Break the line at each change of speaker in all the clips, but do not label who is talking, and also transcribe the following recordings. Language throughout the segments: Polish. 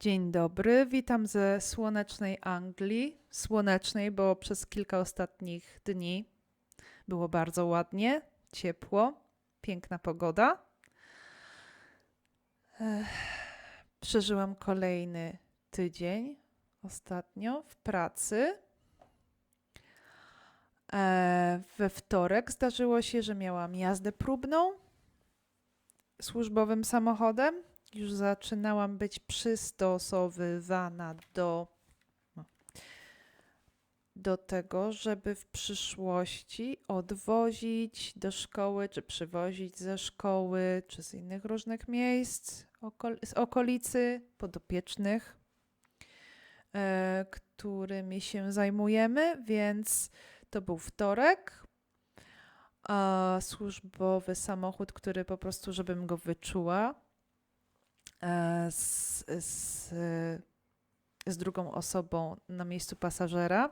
Dzień dobry, witam ze słonecznej Anglii. Słonecznej, bo przez kilka ostatnich dni było bardzo ładnie, ciepło, piękna pogoda. Przeżyłam kolejny tydzień ostatnio w pracy. We wtorek zdarzyło się, że miałam jazdę próbną służbowym samochodem. Już zaczynałam być przystosowywana do, no, do tego, żeby w przyszłości odwozić do szkoły, czy przywozić ze szkoły, czy z innych różnych miejsc okol- z okolicy podopiecznych, e, którymi się zajmujemy, więc to był wtorek. A służbowy samochód, który po prostu, żebym go wyczuła z, z, z drugą osobą na miejscu pasażera.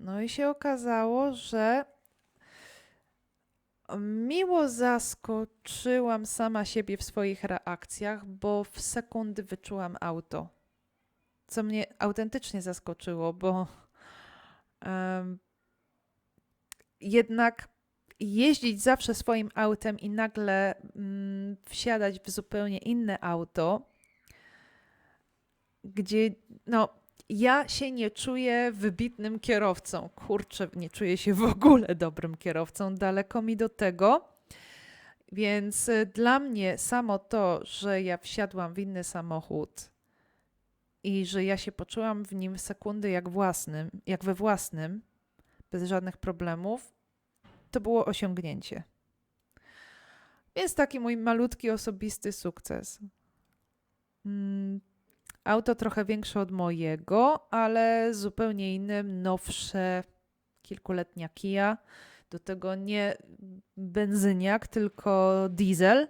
No i się okazało, że miło zaskoczyłam sama siebie w swoich reakcjach, bo w sekundy wyczułam auto. Co mnie autentycznie zaskoczyło, bo em, jednak jeździć zawsze swoim autem i nagle mm, wsiadać w zupełnie inne auto, gdzie no, ja się nie czuję wybitnym kierowcą. Kurczę, nie czuję się w ogóle dobrym kierowcą. Daleko mi do tego. Więc y, dla mnie samo to, że ja wsiadłam w inny samochód i że ja się poczułam w nim sekundy jak własnym, jak we własnym, bez żadnych problemów, to było osiągnięcie. Więc taki mój malutki osobisty sukces. Mm, Auto trochę większe od mojego, ale zupełnie innym, nowsze, kilkuletnia Kia. Do tego nie benzyniak, tylko diesel.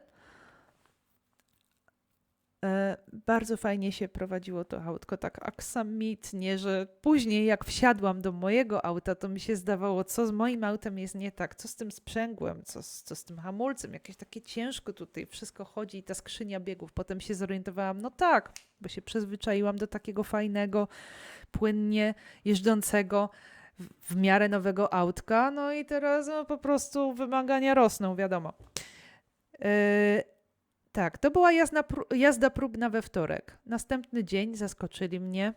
E, Bardzo fajnie się prowadziło to autko, tak aksamitnie, że później jak wsiadłam do mojego auta, to mi się zdawało, co z moim autem jest nie tak, co z tym sprzęgłem, co z, co z tym hamulcem, jakieś takie ciężko tutaj wszystko chodzi i ta skrzynia biegów. Potem się zorientowałam, no tak, bo się przyzwyczaiłam do takiego fajnego, płynnie jeżdżącego, w, miarę nowego autka, no i teraz no, po prostu wymagania rosną, wiadomo. Yy, tak, to była jazda, jazda próbna we wtorek. Następny dzień zaskoczyli mnie.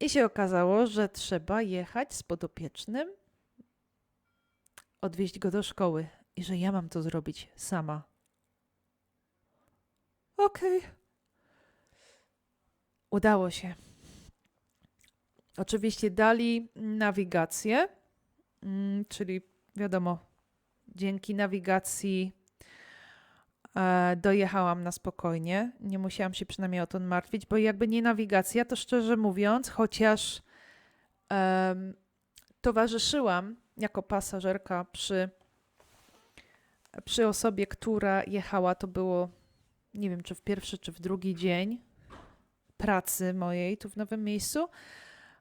I się okazało, że trzeba jechać z podopiecznym, odwieźć go do szkoły i że ja mam to zrobić sama. Okej. Udało się. Oczywiście dali nawigację, mm, czyli wiadomo, dzięki nawigacji e, dojechałam na spokojnie. Nie musiałam się przynajmniej o to martwić, bo jakby nie nawigacja, to szczerze mówiąc, chociaż towarzyszyłam jako pasażerka przy, przy osobie, która jechała, to było nie wiem, czy w pierwszy, czy w drugi dzień pracy mojej tu w nowym miejscu.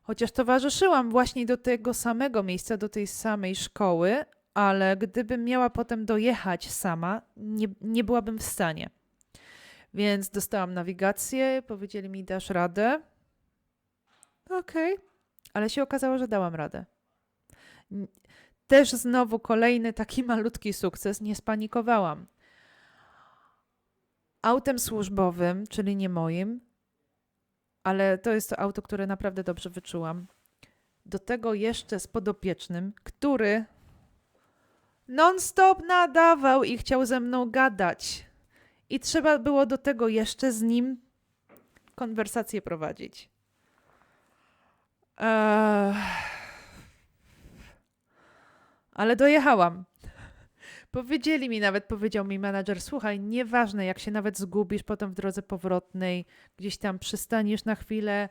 Chociaż towarzyszyłam właśnie do tego samego miejsca, do tej samej szkoły, ale gdybym miała potem dojechać sama, nie, nie byłabym w stanie. Więc dostałam nawigację, powiedzieli mi, dasz radę. Okej, ale się okazało, że dałam radę. Też znowu kolejny taki malutki sukces, nie spanikowałam. Autem służbowym, czyli nie moim, ale to jest to auto, które naprawdę dobrze wyczułam. Do tego jeszcze z podopiecznym, który non-stop nadawał i chciał ze mną gadać. I trzeba było do tego jeszcze z nim konwersację prowadzić. Eee... Ale dojechałam. Powiedzieli mi nawet, powiedział mi menadżer, słuchaj, nieważne jak się nawet zgubisz potem w drodze powrotnej, gdzieś tam przystaniesz na chwilę,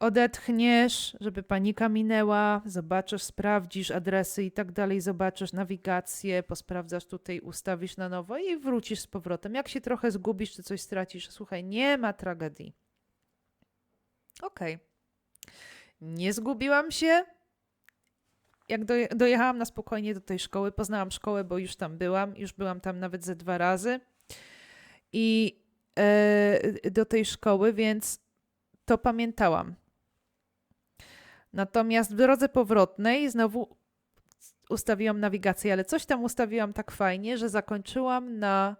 odetchniesz, żeby panika minęła, zobaczysz, sprawdzisz adresy i tak dalej, zobaczysz nawigację, posprawdzasz tutaj, ustawisz na nowo i wrócisz z powrotem. Jak się trochę zgubisz czy coś stracisz, słuchaj, nie ma tragedii. Okej. Nie zgubiłam się. Jak doje- dojechałam na spokojnie do tej szkoły, poznałam szkołę, bo już tam byłam, już byłam tam nawet ze dwa razy. i e, do tej szkoły, więc to pamiętałam. Natomiast w drodze powrotnej znowu ustawiłam nawigację, ale coś tam ustawiłam tak fajnie, że zakończyłam na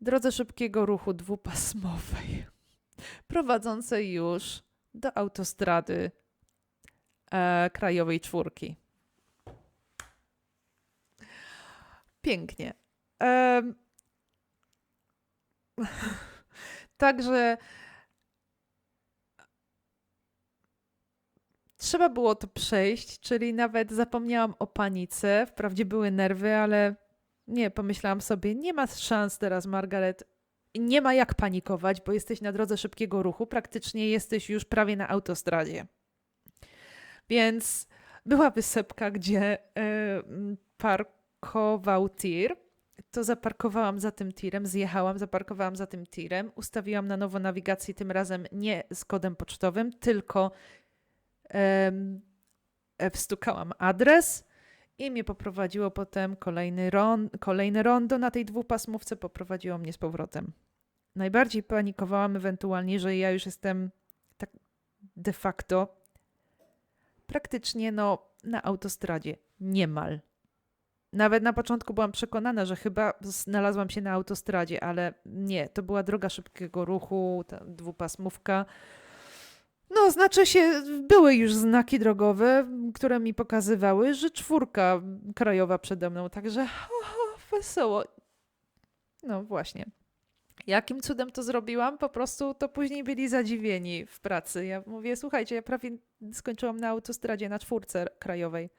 drodze szybkiego ruchu dwupasmowej, prowadzącej już do autostrady e, krajowej czwórki. Pięknie. Także trzeba było to przejść, czyli nawet zapomniałam o panice. Wprawdzie były nerwy, ale nie, pomyślałam sobie, nie ma szans teraz, Margaret. Nie ma jak panikować, bo jesteś na drodze szybkiego ruchu, praktycznie jesteś już prawie na autostradzie. Więc była wysepka, gdzie m, parkował tir. To zaparkowałam za tym tirem, zjechałam, zaparkowałam za tym tirem, ustawiłam na nowo nawigację, tym razem nie z kodem pocztowym, tylko wstukałam adres i mnie poprowadziło potem kolejny ron, kolejne rondo na tej dwupasmówce, poprowadziło mnie z powrotem. Najbardziej panikowałam ewentualnie, że ja już jestem tak de facto praktycznie no, na autostradzie. Niemal. Nawet na początku byłam przekonana, że chyba znalazłam się na autostradzie, ale nie, to była droga szybkiego ruchu, dwupasmówka. No, znaczy się, były już znaki drogowe, które mi pokazywały, że czwórka krajowa przede mną, także o, wesoło. No właśnie. Jakim cudem to zrobiłam? Po prostu to później byli zadziwieni w pracy. Ja mówię, słuchajcie, ja prawie skończyłam na autostradzie na czwórce krajowej.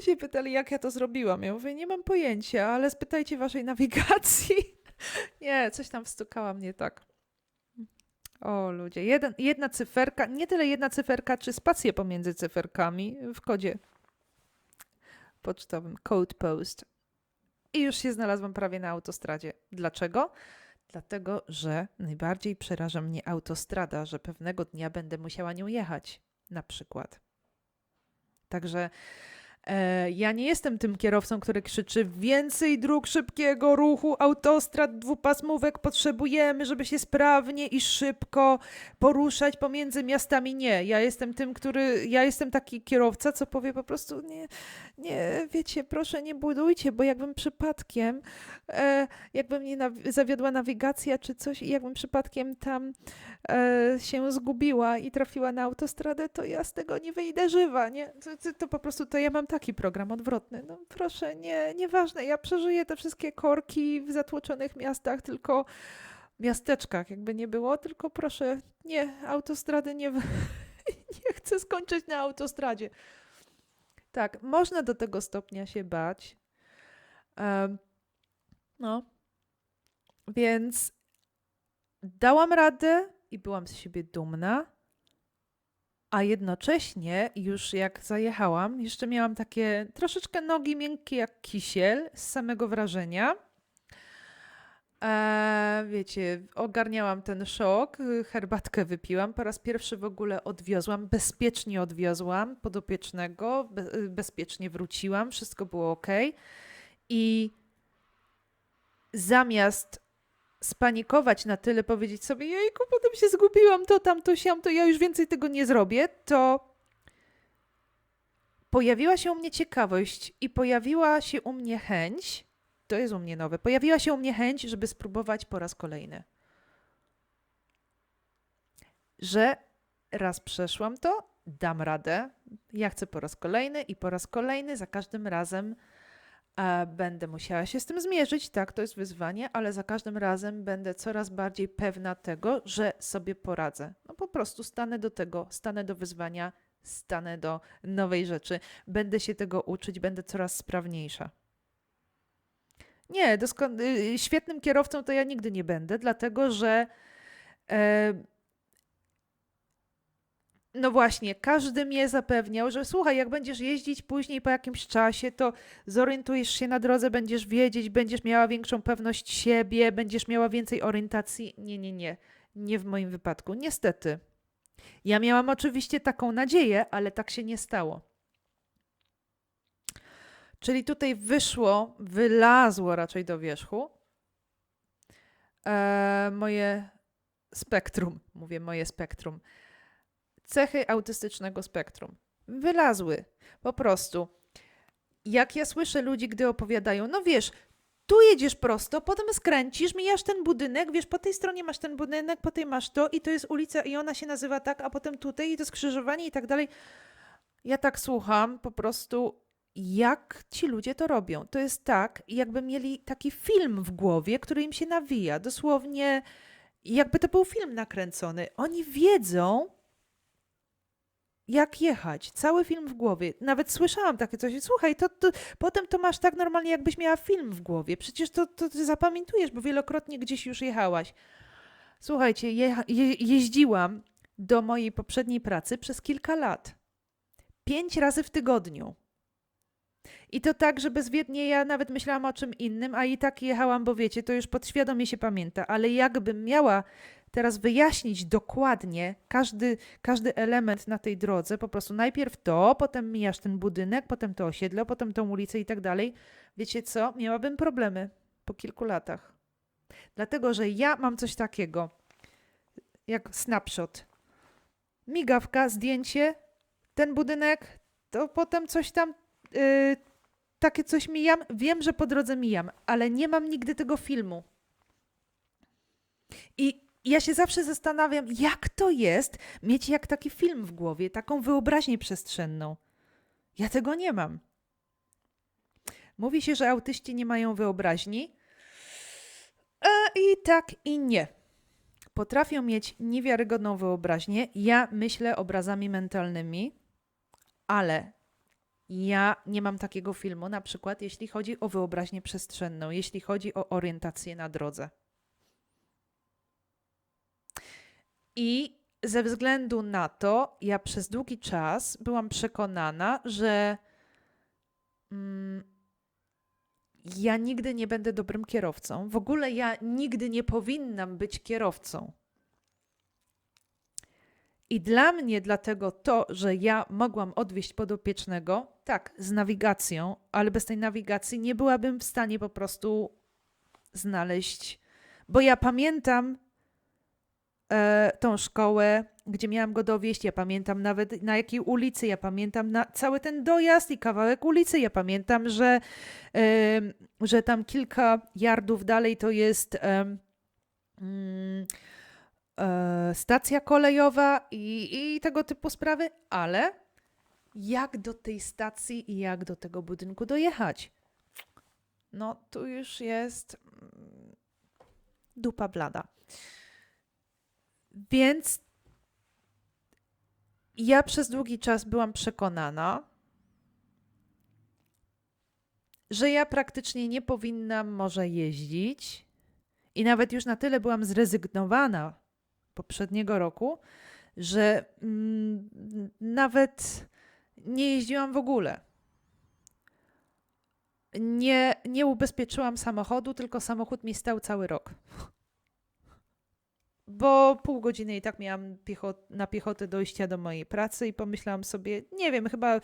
Się pytali, jak ja to zrobiłam. Ja mówię, nie mam pojęcia, ale spytajcie waszej nawigacji. nie, coś tam wstukała mnie tak. O ludzie, Jeden, jedna cyferka, nie tyle jedna cyferka, czy spacje pomiędzy cyferkami w kodzie pocztowym, code post. I już się znalazłam prawie na autostradzie. Dlaczego? Dlatego, że najbardziej przeraża mnie autostrada, że pewnego dnia będę musiała nią jechać, na przykład. Także ja nie jestem tym kierowcą, który krzyczy więcej dróg szybkiego ruchu, autostrad, dwupasmówek potrzebujemy, żeby się sprawnie i szybko poruszać pomiędzy miastami. Nie, ja jestem tym, który, ja jestem taki kierowca, co powie po prostu nie, nie, wiecie, proszę nie budujcie, bo jakbym przypadkiem, e, jakby mnie naw- zawiodła nawigacja czy coś i jakbym przypadkiem tam e, się zgubiła i trafiła na autostradę, to ja z tego nie wyjdę żywa, nie? To, to, to po prostu, to ja mam taki program odwrotny. No proszę, nie, nieważne, ja przeżyję te wszystkie korki w zatłoczonych miastach, tylko miasteczkach, jakby nie było, tylko proszę, nie, autostrady nie, nie chcę skończyć na autostradzie. Tak, można do tego stopnia się bać. Em, no. Więc dałam radę i byłam z siebie dumna. A jednocześnie, już jak zajechałam, jeszcze miałam takie troszeczkę nogi miękkie jak kisiel z samego wrażenia. E, wiecie, ogarniałam ten szok, herbatkę wypiłam, po raz pierwszy w ogóle odwiozłam, bezpiecznie odwiozłam podopiecznego, be, bezpiecznie wróciłam, wszystko było ok. I zamiast spanikować na tyle, powiedzieć sobie, jejku, potem się zgubiłam, to tam, to siam, to ja już więcej tego nie zrobię, to pojawiła się u mnie ciekawość i pojawiła się u mnie chęć, to jest u mnie nowe, pojawiła się u mnie chęć, żeby spróbować po raz kolejny. Że raz przeszłam to, dam radę, ja chcę po raz kolejny i po raz kolejny, za każdym razem będę musiała się z tym zmierzyć, tak, to jest wyzwanie, ale za każdym razem będę coraz bardziej pewna tego, że sobie poradzę. No po prostu stanę do tego, stanę do wyzwania, stanę do nowej rzeczy, będę się tego uczyć, będę coraz sprawniejsza. Nie, doskon- y, świetnym kierowcą to ja nigdy nie będę, dlatego że e, no właśnie, każdy mnie zapewniał, że słuchaj, jak będziesz jeździć później po jakimś czasie, to zorientujesz się na drodze, będziesz wiedzieć, będziesz miała większą pewność siebie, będziesz miała więcej orientacji. Nie, nie, nie. Nie w moim wypadku. Niestety. Ja miałam oczywiście taką nadzieję, ale tak się nie stało. Czyli tutaj wyszło, wylazło raczej do wierzchu, e, moje spektrum, mówię moje spektrum, cechy autystycznego spektrum wylazły. Po prostu. Jak ja słyszę ludzi, gdy opowiadają, no wiesz, tu jedziesz prosto, potem skręcisz, mijasz ten budynek, wiesz, po tej stronie masz ten budynek, po tej masz to i to jest ulica i ona się nazywa tak, a potem tutaj i to skrzyżowanie i tak dalej. Ja tak słucham, po prostu jak ci ludzie to robią. To jest tak, jakby mieli taki film w głowie, który im się nawija. Dosłownie, jakby to był film nakręcony. Oni wiedzą, jak jechać. Cały film w głowie. Nawet słyszałam takie coś. Słuchaj, to, to potem to masz tak normalnie, jakbyś miała film w głowie. Przecież to, to ty zapamiętujesz, bo wielokrotnie gdzieś już jechałaś. Słuchajcie, jecha, je, jeździłam do mojej poprzedniej pracy przez kilka lat. Pięć razy w tygodniu. I to tak, że bezwiednie ja nawet myślałam o czym innym, a i tak jechałam, bo wiecie, to już podświadomie się pamięta, ale jakbym miała teraz wyjaśnić dokładnie każdy, każdy element na tej drodze, po prostu najpierw to, potem mijasz ten budynek, potem to osiedle, potem tą ulicę i tak dalej, wiecie co, miałabym problemy po kilku latach. Dlatego, że ja mam coś takiego, jak snapshot. Migawka, zdjęcie, ten budynek, to potem coś tam, yy, takie coś mijam. Wiem, że po drodze mijam, ale nie mam nigdy tego filmu. I ja się zawsze zastanawiam, jak to jest mieć jak taki film w głowie, taką wyobraźnię przestrzenną. Ja tego nie mam. Mówi się, że autyści nie mają wyobraźni. E, I tak, i nie. Potrafią mieć niewiarygodną wyobraźnię. Ja myślę obrazami mentalnymi, ale ja nie mam takiego filmu, na przykład jeśli chodzi o wyobraźnię przestrzenną, jeśli chodzi o orientację na drodze. I ze względu na to, ja przez długi czas byłam przekonana, że mm, ja nigdy nie będę dobrym kierowcą. W ogóle ja nigdy nie powinnam być kierowcą. I dla mnie dlatego to, że ja mogłam odwieźć podopiecznego, tak, z nawigacją, ale bez tej nawigacji nie byłabym w stanie po prostu znaleźć, bo ja pamiętam e, tą szkołę, gdzie miałam go dowieść, ja pamiętam nawet na jakiej ulicy, ja pamiętam na cały ten dojazd i kawałek ulicy, ja pamiętam, że, e, że tam kilka yardów dalej to jest e, mm, stacja kolejowa i, i tego typu sprawy, ale jak do tej stacji i jak do tego budynku dojechać? No, tu już jest mm, dupa blada. Więc ja przez długi czas byłam przekonana, że ja praktycznie nie powinnam może jeździć i nawet już na tyle byłam zrezygnowana poprzedniego roku, że mm, nawet nie jeździłam w ogóle. Nie, nie ubezpieczyłam samochodu, tylko samochód mi stał cały rok bo pół godziny i tak miałam piechot, na piechotę dojścia do mojej pracy i pomyślałam sobie, nie wiem, chyba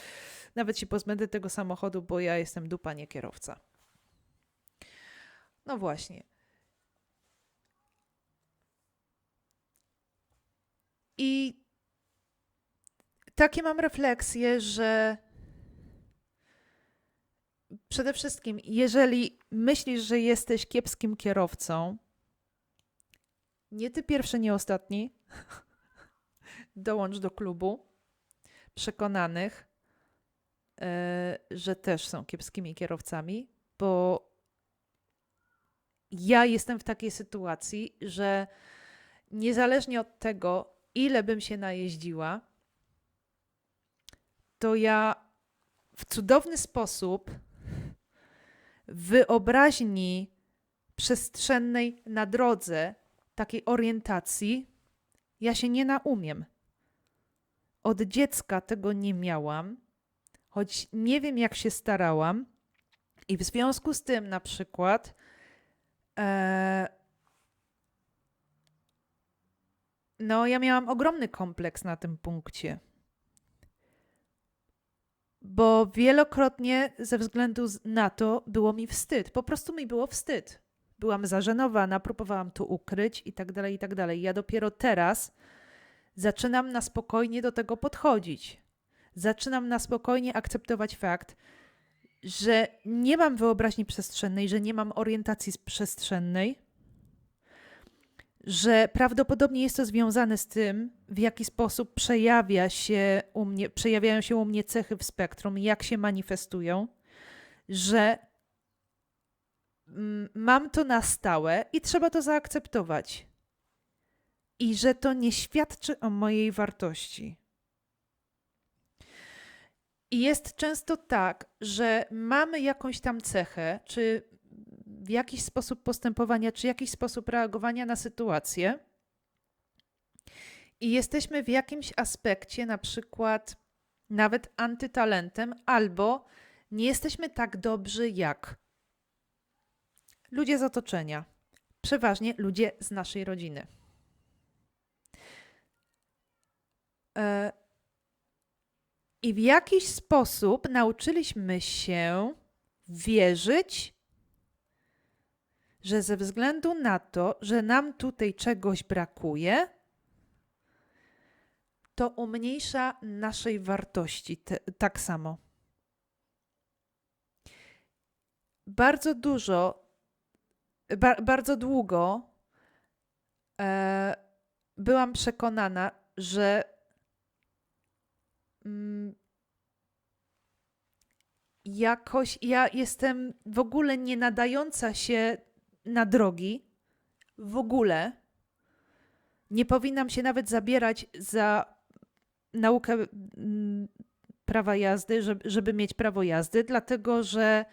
nawet się pozbędę tego samochodu, bo ja jestem dupa, nie kierowca. No właśnie. I takie mam refleksje, że przede wszystkim, jeżeli myślisz, że jesteś kiepskim kierowcą, nie ty pierwszy, nie ostatni. Dołącz do klubu przekonanych, e, że też są kiepskimi kierowcami, bo ja jestem w takiej sytuacji, że niezależnie od tego, ile bym się najeździła, to ja w cudowny sposób wyobraźni przestrzennej na drodze takiej orientacji ja się nie naumiem. Od dziecka tego nie miałam, choć nie wiem, jak się starałam, i w związku z tym, na przykład, e, no, ja miałam ogromny kompleks na tym punkcie. Bo wielokrotnie ze względu na to było mi wstyd. Po prostu mi było wstyd byłam zażenowana, próbowałam to ukryć i tak dalej, i tak dalej. Ja dopiero teraz zaczynam na spokojnie do tego podchodzić. Zaczynam na spokojnie akceptować fakt, że nie mam wyobraźni przestrzennej, że nie mam orientacji przestrzennej, że prawdopodobnie jest to związane z tym, w jaki sposób przejawia się u mnie, przejawiają się u mnie cechy w spektrum, jak się manifestują, że mam to na stałe i trzeba to zaakceptować. I że to nie świadczy o mojej wartości. I jest często tak, że mamy jakąś tam cechę, czy w jakiś sposób postępowania, czy jakiś sposób reagowania na sytuację, i jesteśmy w jakimś aspekcie, na przykład nawet antytalentem, albo nie jesteśmy tak dobrzy jak ludzie z otoczenia, przeważnie ludzie z naszej rodziny. E, I w jakiś sposób nauczyliśmy się wierzyć, że ze względu na to, że nam tutaj czegoś brakuje, to umniejsza naszej wartości te, tak samo. Bardzo dużo, ba, bardzo długo e, byłam przekonana, że mm, jakoś ja jestem w ogóle nie nadająca się na drogi, w ogóle. Nie powinnam się nawet zabierać za naukę mm, prawa jazdy, żeby, żeby mieć prawo jazdy, dlatego że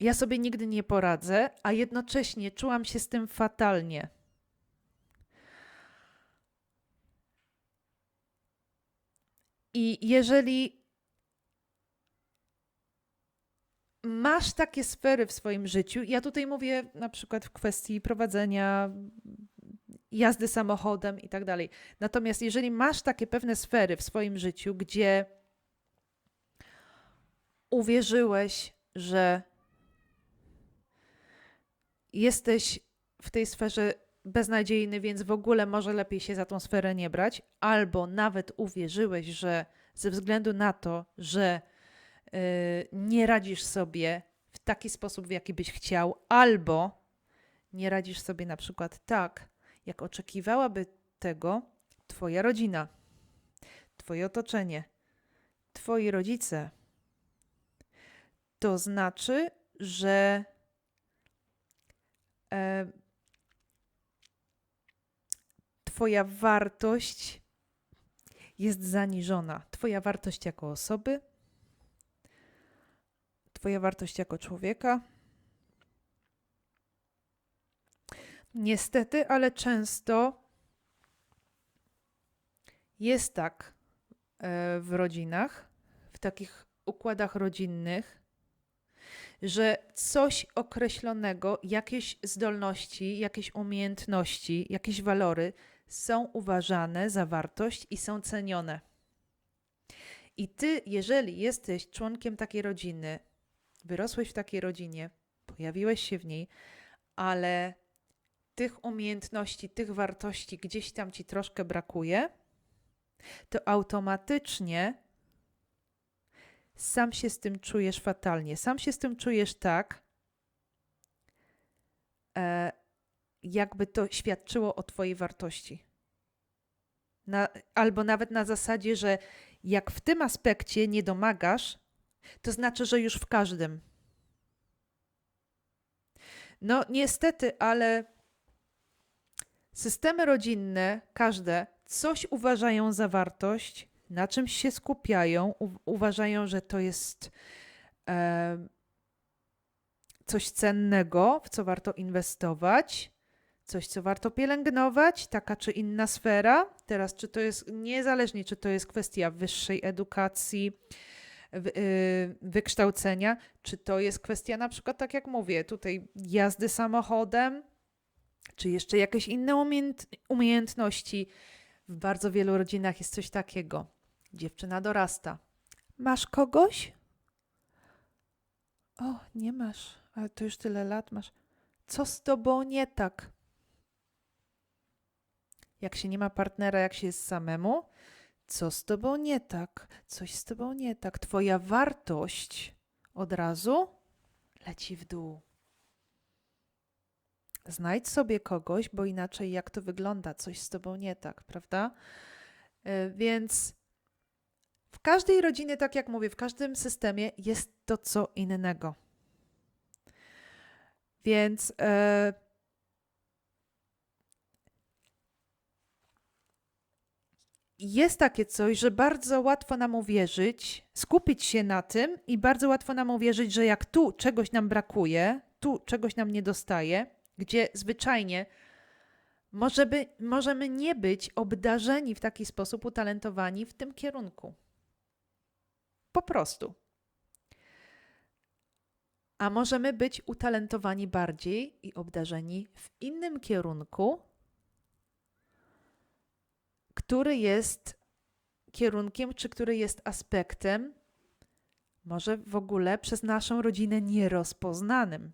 ja sobie nigdy nie poradzę, a jednocześnie czułam się z tym fatalnie. I jeżeli masz takie sfery w swoim życiu, ja tutaj mówię na przykład w kwestii prowadzenia jazdy samochodem i tak dalej. Natomiast jeżeli masz takie pewne sfery w swoim życiu, gdzie uwierzyłeś, że jesteś w tej sferze beznadziejny, więc w ogóle może lepiej się za tą sferę nie brać, albo nawet uwierzyłeś, że ze względu na to, że yy, nie radzisz sobie w taki sposób, w jaki byś chciał, albo nie radzisz sobie na przykład tak, jak oczekiwałaby tego Twoja rodzina, Twoje otoczenie, Twoi rodzice. To znaczy, że Twoja wartość jest zaniżona. Twoja wartość jako osoby, Twoja wartość jako człowieka. Niestety, ale często jest tak e, w rodzinach, w takich układach rodzinnych, że coś określonego, jakieś zdolności, jakieś umiejętności, jakieś walory są uważane za wartość i są cenione. I ty, jeżeli jesteś członkiem takiej rodziny, wyrosłeś w takiej rodzinie, pojawiłeś się w niej, ale tych umiejętności, tych wartości gdzieś tam ci troszkę brakuje, to automatycznie sam się z tym czujesz fatalnie. Sam się z tym czujesz tak, e, jakby to świadczyło o Twojej wartości. Na, albo nawet na zasadzie, że jak w tym aspekcie nie domagasz, to znaczy, że już w każdym. No, niestety, ale systemy rodzinne, każde, coś uważają za wartość, na czymś się skupiają, u- uważają, że to jest e, coś cennego, w co warto inwestować, coś, co warto pielęgnować, taka czy inna sfera. Teraz, czy to jest niezależnie, czy to jest kwestia wyższej edukacji, wy- y, wykształcenia, czy to jest kwestia na przykład, tak jak mówię, tutaj jazdy samochodem, czy jeszcze jakieś inne umiejęt- umiejętności. W bardzo wielu rodzinach jest coś takiego. Dziewczyna dorasta. Masz kogoś? O, nie masz, ale to już tyle lat masz. Co z tobą nie tak? Jak się nie ma partnera, jak się jest samemu, co z tobą nie tak? Coś z tobą nie tak. Twoja wartość od razu leci w dół. Znajdź sobie kogoś, bo inaczej jak to wygląda, coś z tobą nie tak, prawda? E, Więc w każdej rodzinie, tak jak mówię, w każdym systemie jest to co innego. Więc e, jest takie coś, że bardzo łatwo nam uwierzyć, skupić się na tym i bardzo łatwo nam uwierzyć, że jak tu czegoś nam brakuje, tu czegoś nam nie dostaje, gdzie zwyczajnie może by, możemy nie być obdarzeni w taki sposób, utalentowani w tym kierunku. Po prostu. A możemy być utalentowani bardziej i obdarzeni w innym kierunku, który jest kierunkiem, czy który jest aspektem, może w ogóle przez naszą rodzinę nierozpoznanym,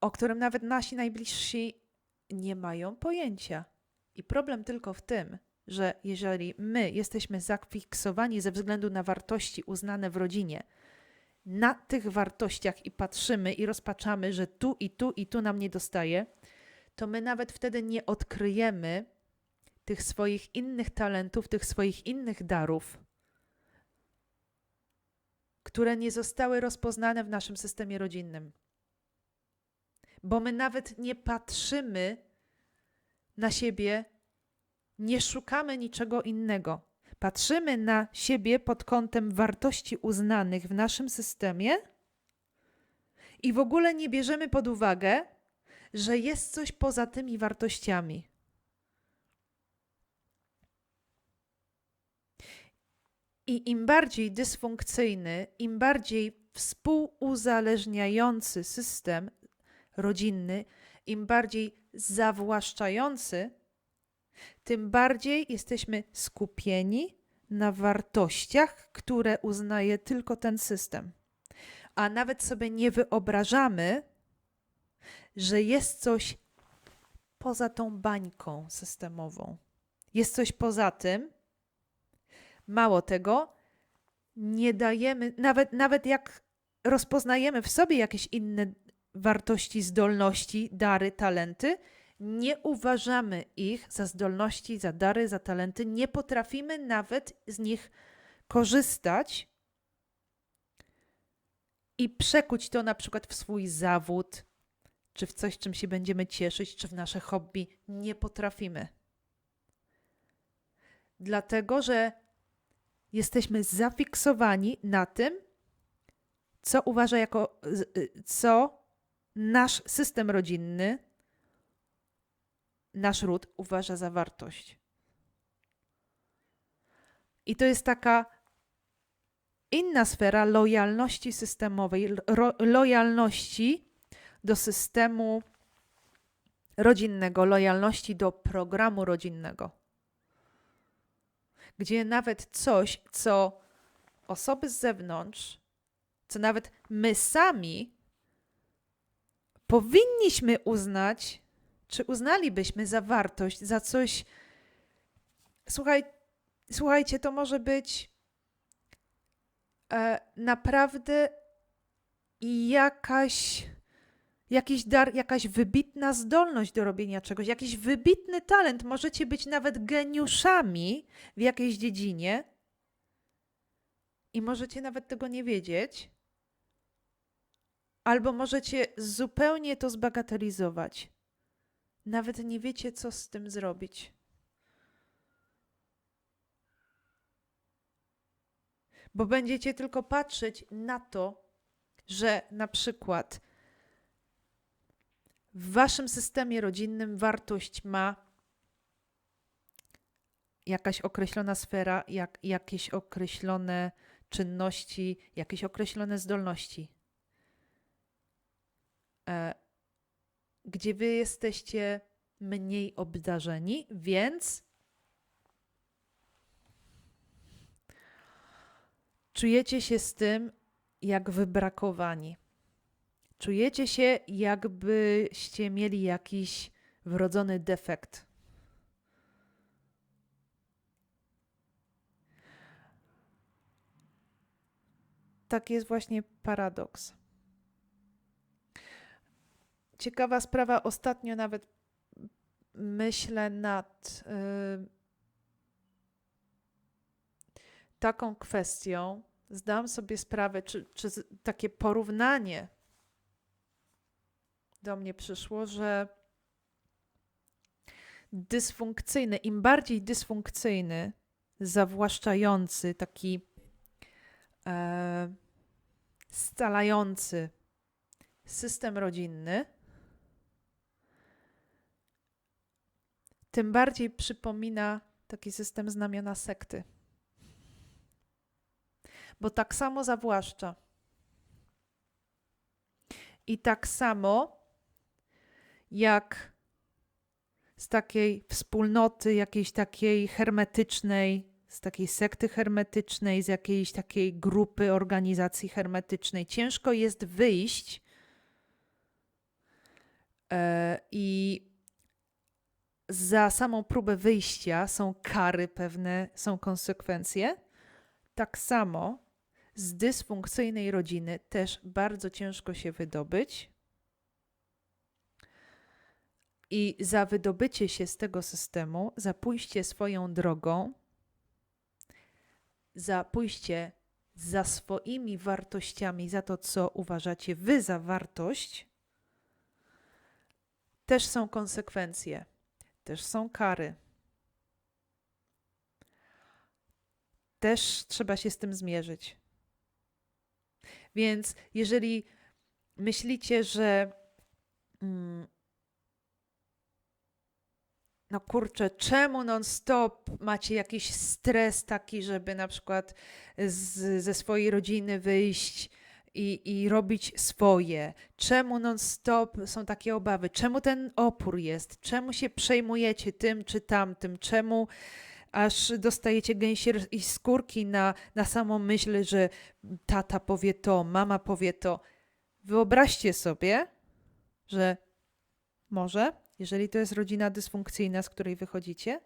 o którym nawet nasi najbliżsi nie mają pojęcia. I problem tylko w tym, że jeżeli my jesteśmy zafiksowani ze względu na wartości uznane w rodzinie, na tych wartościach i patrzymy i rozpaczamy, że tu i tu i tu nam nie dostaje, to my nawet wtedy nie odkryjemy tych swoich innych talentów, tych swoich innych darów, które nie zostały rozpoznane w naszym systemie rodzinnym. Bo my nawet nie patrzymy na siebie, nie szukamy niczego innego. Patrzymy na siebie pod kątem wartości uznanych w naszym systemie i w ogóle nie bierzemy pod uwagę, że jest coś poza tymi wartościami. I im bardziej dysfunkcyjny, im bardziej współuzależniający system rodzinny, im bardziej zawłaszczający, tym bardziej jesteśmy skupieni na wartościach, które uznaje tylko ten system. A nawet sobie nie wyobrażamy, że jest coś poza tą bańką systemową. Jest coś poza tym. Mało tego, nie dajemy, nawet, nawet jak rozpoznajemy w sobie jakieś inne wartości, zdolności, dary, talenty, nie uważamy ich za zdolności, za dary, za talenty, nie potrafimy nawet z nich korzystać i przekuć to na przykład w swój zawód, czy w coś, czym się będziemy cieszyć, czy w nasze hobby. Nie potrafimy. Dlatego, że jesteśmy zafiksowani na tym, co uważa jako, co nasz system rodzinny, nasz ród uważa za wartość. I to jest taka inna sfera lojalności systemowej, ro, lojalności do systemu rodzinnego, lojalności do programu rodzinnego, gdzie nawet coś, co osoby z zewnątrz, co nawet my sami powinniśmy uznać, czy uznalibyśmy za wartość, za coś. Słuchaj, słuchajcie, to może być e, naprawdę jakaś jakiś dar, jakaś wybitna zdolność do robienia czegoś, jakiś wybitny talent. Możecie być nawet geniuszami w jakiejś dziedzinie i możecie nawet tego nie wiedzieć, albo możecie zupełnie to zbagatelizować. Nawet nie wiecie, co z tym zrobić. Bo będziecie tylko patrzeć na to, że na przykład w waszym systemie rodzinnym wartość ma jakaś określona sfera, jak, jakieś określone czynności, jakieś określone zdolności, e, gdzie wy jesteście mniej obdarzeni, więc czujecie się z tym jak wybrakowani. Czujecie się, jakbyście mieli jakiś wrodzony defekt. Tak jest właśnie paradoks. Ciekawa sprawa, ostatnio nawet myślę nad y, taką kwestią. Zdałam sobie sprawę, czy, czy takie porównanie do mnie przyszło, że dysfunkcyjny, im bardziej dysfunkcyjny, zawłaszczający, taki e, scalający system rodzinny, tym bardziej przypomina taki system znamiona sekty. Bo tak samo zawłaszcza. I tak samo jak z takiej wspólnoty, jakiejś takiej hermetycznej, z takiej sekty hermetycznej, z jakiejś takiej grupy, organizacji hermetycznej. Ciężko jest wyjść e, i za samą próbę wyjścia są kary pewne, są konsekwencje. Tak samo z dysfunkcyjnej rodziny też bardzo ciężko się wydobyć. I za wydobycie się z tego systemu, za pójście swoją drogą, za pójście za swoimi wartościami, za to, co uważacie wy za wartość, też są konsekwencje, też są kary. Też trzeba się z tym zmierzyć. Więc jeżeli myślicie, że mm, no kurczę, czemu non-stop macie jakiś stres taki, żeby na przykład z, ze swojej rodziny wyjść i, i robić swoje? Czemu non-stop są takie obawy? Czemu ten opór jest? Czemu się przejmujecie tym czy tamtym? Czemu aż dostajecie gęsier i skórki na, na samą myśl, że tata powie to, mama powie to? Wyobraźcie sobie, że może jeżeli to jest rodzina dysfunkcyjna, z której wychodzicie,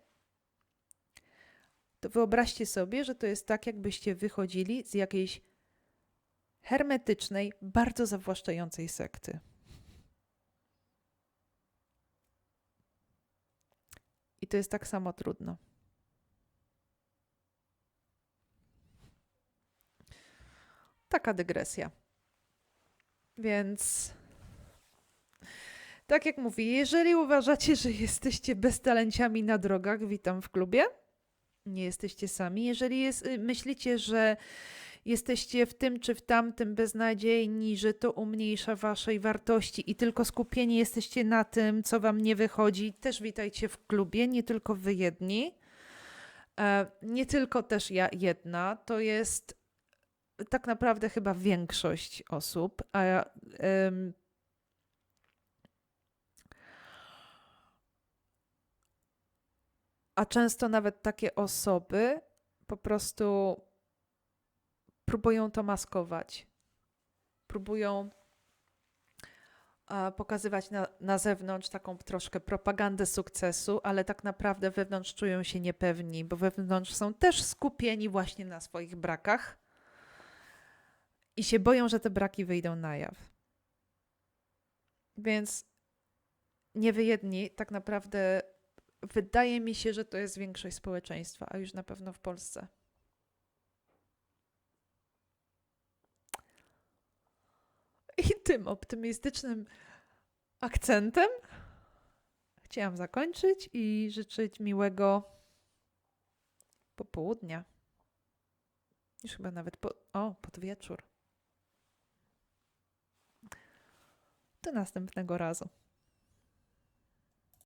to wyobraźcie sobie, że to jest tak, jakbyście wychodzili z jakiejś hermetycznej, bardzo zawłaszczającej sekty. I to jest tak samo trudno. Taka dygresja. Więc tak jak mówię, jeżeli uważacie, że jesteście beztalenciami na drogach, witam w klubie. Nie jesteście sami. Jeżeli jest, y, myślicie, że jesteście w tym czy w tamtym beznadziejni, że to umniejsza waszej wartości i tylko skupieni jesteście na tym, co wam nie wychodzi, też witajcie w klubie, nie tylko wy jedni. E, nie tylko też ja jedna, to jest tak naprawdę chyba większość osób, a A często nawet takie osoby po prostu próbują to maskować. Próbują a, pokazywać na, na zewnątrz taką troszkę propagandę sukcesu, ale tak naprawdę wewnątrz czują się niepewni, bo wewnątrz są też skupieni właśnie na swoich brakach i się boją, że te braki wyjdą na jaw. Więc nie wy jedni tak naprawdę wydaje mi się, że to jest większość społeczeństwa, a już na pewno w Polsce. I tym optymistycznym akcentem chciałam zakończyć i życzyć miłego popołudnia. Już chyba nawet po, o, pod wieczór. Do następnego razu.